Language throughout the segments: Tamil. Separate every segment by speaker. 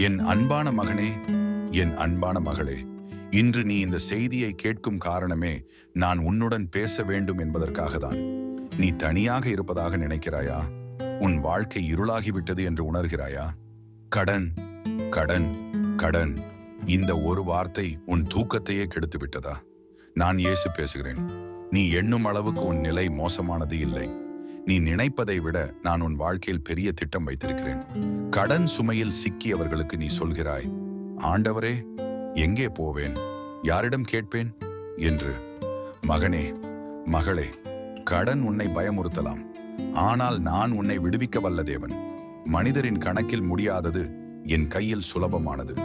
Speaker 1: என் அன்பான மகனே என் அன்பான மகளே இன்று நீ இந்த செய்தியை கேட்கும் காரணமே நான் உன்னுடன் பேச வேண்டும் என்பதற்காகத்தான். நீ தனியாக இருப்பதாக நினைக்கிறாயா? உன் வாழ்க்கை இருளாகிவிட்டது என்று உணர்கிறாயா? கடன் கடன் கடன் இந்த ஒரு வார்த்தை உன் தூக்கத்தையே கெடுத்து விட்டதா நான் இயேசு பேசுகிறேன். நீ எண்ணும் அளவுக்கு உன் நிலை மோசமானது இல்லை. நீ நினைப்பதை விட நான் உன் வாழ்க்கையில் பெரிய திட்டம் வைத்திருக்கிறேன். கடன் சுமையில் சிக்கியவர்களுக்கு நீ சொல்கிறாய் ஆண்டவரே எங்கே போவேன்? யாரிடம் கேட்பேன்? என்று. மகனே மகளே கடன் உன்னை பயமுறுத்தலாம். ஆனால் நான் உன்னை விடுவிக்க வல்ல தேவன். மனிதரின் கணக்கில் முடியாதது என் கையில் சுலபமானது.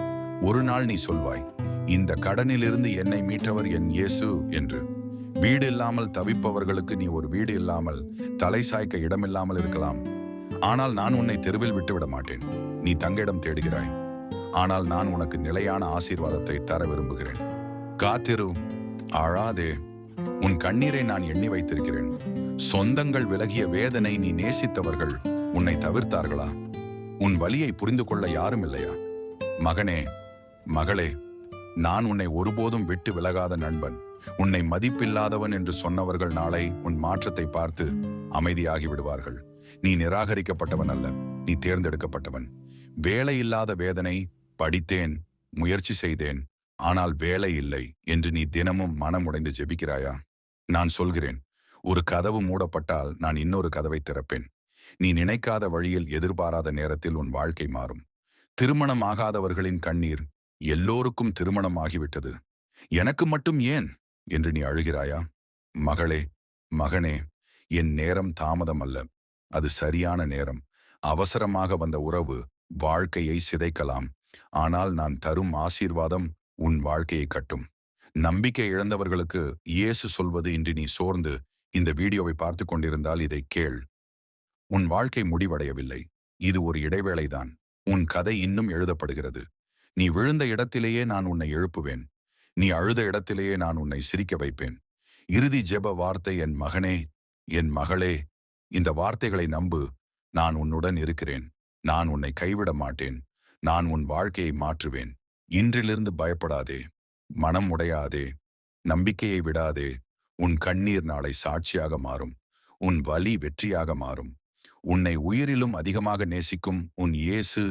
Speaker 1: ஒரு நாள் நீ சொல்வாய் இந்த கடனிலிருந்து என்னை மீட்டவர் என் இயேசு என்று. வீடு இல்லாமல் தவிப்பவர்களுக்கு நீ ஒரு வீடு இல்லாமல் தலை சாய்க்க இடமில்லாமல் இருக்கலாம். ஆனால் நான் உன்னை தெருவில் விட்டுவிட மாட்டேன். நீ தங்க இடம் தேடுகிறாய். ஆனால் நான் உனக்கு நிலையான ஆசீர்வாதத்தை தர விரும்புகிறேன். காத்திரு அழாதே உன் கண்ணீரை நான் எண்ணி வைத்திருக்கிறேன். சொந்தங்கள் விலகிய வேதனை நீ நேசித்தவர்கள் உன்னை தவிர்த்தார்களா? உன் வலியை புரிந்து கொள்ள யாரும் இல்லையா? மகனே மகளே நான் உன்னை ஒருபோதும் விட்டு விலகாத நண்பன். உன்னை மதிப்பில்லாதவன் என்று சொன்னவர்கள் நாளை உன் மாற்றத்தை பார்த்து அமைதியாகி விடுவார்கள் நீ நிராகரிக்கப்பட்டவன் அல்ல நீ தேர்ந்தெடுக்கப்பட்டவன். வேலை இல்லாத வேதனை படித்தேன் முயற்சி செய்தேன் ஆனால் வேலை இல்லை என்று நீ தினமும் மனம் உடைந்து ஜெபிக்கிறாயா? நான் சொல்கிறேன் ஒரு கதவு மூடப்பட்டால் நான் இன்னொரு கதவை திறப்பேன். நீ நினைக்காத வழியில் எதிர்பாராத நேரத்தில் உன் வாழ்க்கை மாறும். திருமணம் ஆகாதவர்களின் கண்ணீர் எல்லோருக்கும் திருமணம் ஆகிவிட்டது எனக்கு மட்டும் ஏன்? என்று நீ அழுகிறாயா? மகளே மகனே என் நேரம் தாமதம் அல்ல அது சரியான நேரம். அவசரமாக வந்த உறவு வாழ்க்கையை சிதைக்கலாம். ஆனால் நான் தரும் ஆசீர்வாதம் உன் வாழ்க்கையை கட்டும். நம்பிக்கை இழந்தவர்களுக்கு இயேசு சொல்வது இன்று நீ சோர்ந்து இந்த வீடியோவை பார்த்து கொண்டிருந்தால் இதை கேள். உன் வாழ்க்கை முடிவடையவில்லை. இது ஒரு இடைவேளைதான். உன் கதை இன்னும் எழுதப்படுகிறது. நீ விழுந்த இடத்திலேயே நான் உன்னை எழுப்புவேன். நீ அழுத இடத்திலேயே நான் உன்னை சிரிக்க வைப்பேன். இறுதி ஜெப வார்த்தை என் மகனே என் மகளே இந்த வார்த்தைகளை நம்பு. நான் உன்னுடன் இருக்கிறேன். நான் உன்னை கைவிட மாட்டேன். நான் உன் வாழ்க்கையை மாற்றுவேன். இன்றிலிருந்து பயப்படாதே. மனம் உடையாதே. நம்பிக்கையை விடாதே. உன் கண்ணீர் நாளை சாட்சியாக மாறும். உன் வலி வெற்றியாக மாறும். உன்னை உயிரிலும் அதிகமாக நேசிக்கும் உன் இயேசு